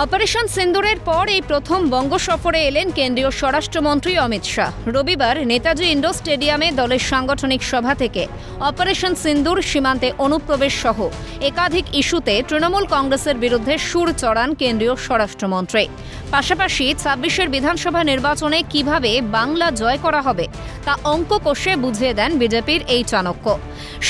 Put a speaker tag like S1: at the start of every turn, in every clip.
S1: Operation সিন্দুরের পর এই প্রথম বঙ্গ সফরে এলেন কেন্দ্রীয় স্বরাষ্ট্রমন্ত্রী অমিত শাহ। রবিবার নেতাজি ইন্ডোর স্টেডিয়ামে দলের সাংগঠনিক সভা থেকে অপারেশন সিন্দুর সীমান্তে অনুপ্রবেশ সহ একাধিক ইস্যুতে তৃণমূল কংগ্রেসের বিরুদ্ধে সুর চড়ান কেন্দ্রীয় স্বরাষ্ট্রমন্ত্রী। পাশাপাশি ছাব্বিশের বিধানসভা নির্বাচনে কীভাবে বাংলা জয় করা হবে তা অঙ্ক কষে বুঝিয়ে দেন বিজেপির এই চাণক্য।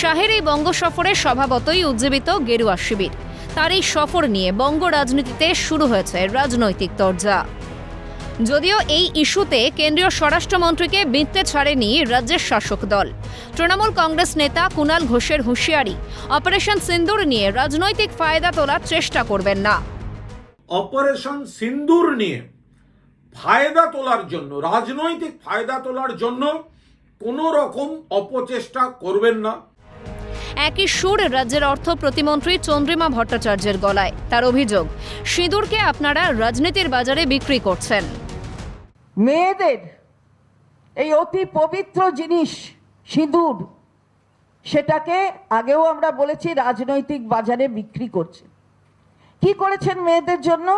S1: শাহের এই বঙ্গ সফরে স্বভাবতই উজ্জীবিত গেরুয়া শিবির। তার এই সফর নিয়ে বঙ্গ রাজনীতিতে শুরু হয়েছে রাজনৈতিক তরজা। যদিও এই ইস্যুতে কেন্দ্রীয় স্বরাষ্ট্রমন্ত্রীকে বিঁধতে ছাড়েনি রাজ্যের শাসক দল। তৃণমূল কংগ্রেস নেতা কুনাল ঘোষের হুঁশিয়ারি, অপারেশন সিন্দুর নিয়ে রাজনৈতিক ফায়দা তোলার চেষ্টা করবেন না।
S2: অপারেশন সিন্দুর নিয়ে ফায়দা তোলার জন্য, রাজনৈতিক ফায়দা তোলার জন্য কোনো রকম অপচেষ্টা করবেন না।
S1: একই সুর রাজ্যের অর্থ প্রতিমন্ত্রী চন্দ্রিমা ভট্টাচার্যের গলায়। তার অভিযোগ সিঁদুরকে আপনারা রাজনীতির বাজারে বিক্রি করছেন।
S3: মেয়েদের এই অতি পবিত্র জিনিস সিঁদুর সেটাকে আগেও আমরা বলেছি রাজনৈতিক বাজারে বিক্রি করছে। কি করেছেন মেয়েদের জন্য?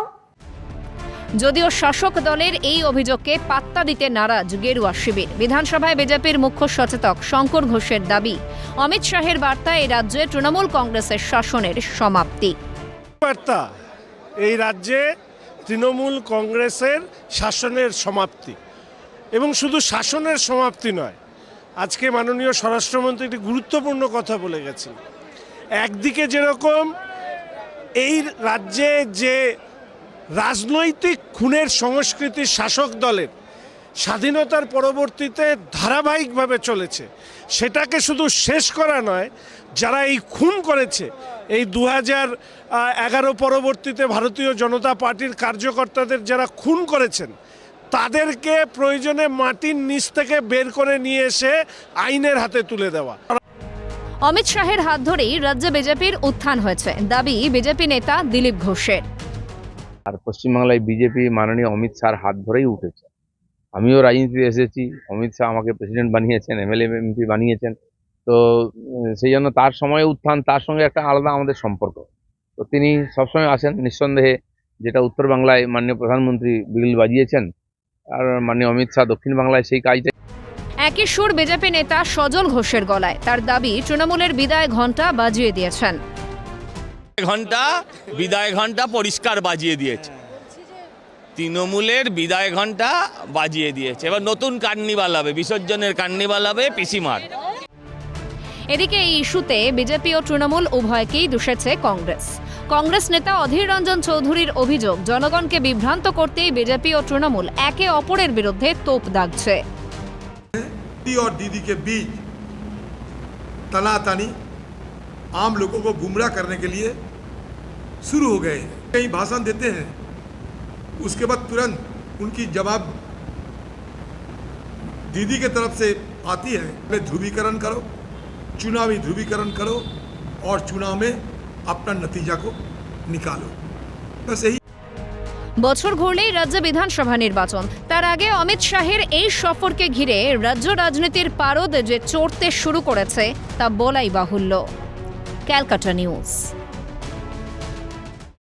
S1: যদিও শাসক দলের এই অভিযোগকে পাত্তা দিতে নারাজ গেরুয়া শিবির। বিধানসভায় বিজেপির মুখ্য সচেতক শঙ্কর ঘোষের দাবি অমিত শাহের বার্তা এই রাজ্যে তৃণমূল কংগ্রেসের শাসনের সমাপ্তি।
S4: বার্তা, এই রাজ্যে তৃণমূল কংগ্রেসের শাসনের সমাপ্তি। এবং শুধু শাসনের সমাপ্তি নয়, আজকে মাননীয় স্বরাষ্ট্রমন্ত্রী একটি গুরুত্বপূর্ণ কথা বলে গেছেন। একদিকে যেরকম এই রাজ্যে যে রাজনৈতিক খুনের সংস্কৃতির শাসক দলের স্বাধীনতার পরবর্তীতে ধারাবাহিকভাবে চলেছে। সেটাকে শুধু শেষ করা নয় যারা এই খুন করেছে এই দু হাজার এগারো পরবর্তীতে ভারতীয় জনতা পার্টির কার্যকর্তাদের যারা খুন করেছেন তাদেরকে প্রয়োজনে মাটির নিচ থেকে বের করে নিয়ে এসে আইনের হাতে তুলে দেওয়া।
S1: অমিত শাহের হাত ধরেই রাজ্যে বিজেপির উত্থান হয়েছে। দাবি বিজেপি নেতা দিলীপ ঘোষের।
S5: আর পশ্চিমবাংলায় বিজেপি মাননীয় অমিত শাহর হাত ধরেই উঠেছে। আমিও রাজনীতিতে এসেছি। অমিত শাহ আমাকে প্রেসিডেন্ট বানিয়েছেন এমএলএ এমপি বানিয়েছেন। তো সেই জন্য তার সময় উত্থান তার সঙ্গে একটা আলাদা আমাদের সম্পর্ক। তো তিনি সবসময় আসেন নিঃসন্দেহে যেটা উত্তর বাংলায় মাননীয় প্রধানমন্ত্রী বিল বাজিয়েছেন। আর মাননীয় অমিত শাহ দক্ষিণ বাংলায় সেই কাজটা
S1: একই সুর বিজেপি নেতা সজল ঘোষের গলায়। তার দাবি তৃণমূলের বিদায় ঘণ্টা বাজিয়ে দিয়েছেন।
S6: ঘণ্টা বিদায় ঘণ্টা পরিষ্কার বাজিয়ে দিয়েছে। তৃণমূলের বিদায় ঘন্টা বাজিয়ে দিয়েছে এবার নতুন কার্নিভাল হবে বিসর্জনের কার্নিভাল হবে পিসিমার
S1: এদিকে এই ইস্যুতে বিজেপি ও তৃণমূল উভয়কেই দুষেছে কংগ্রেস কংগ্রেস নেতা অধীর রঞ্জন চৌধুরীর অভিযোগ জনগণকে বিভ্রান্ত করতেই বিজেপি ও তৃণমূল একে অপরের বিরুদ্ধে তোপ দাগছে
S7: दीदी और दीदी के बीच तनातनी आम लोगों को गुमराह करने के लिए शुरू हो गए हैं कहीं भाषण देते हैं उसके बाद तुरंत उनकी जवाब दीदी के तरफ से आती है वे ध्रुवीकरण करो चुनावी ध्रुवीकरण करो और चुनाव में अपना नतीजा को निकालो बस यही
S1: বছর ঘুরলেই রাজ্য বিধানসভা নির্বাচন তার আগে অমিত শাহের এই সফরকে ঘিরে রাজ্য রাজনীতির পারদ যে চড়তে শুরু করেছে তা বলাই বাহুল্য ক্যালকাটা নিউজ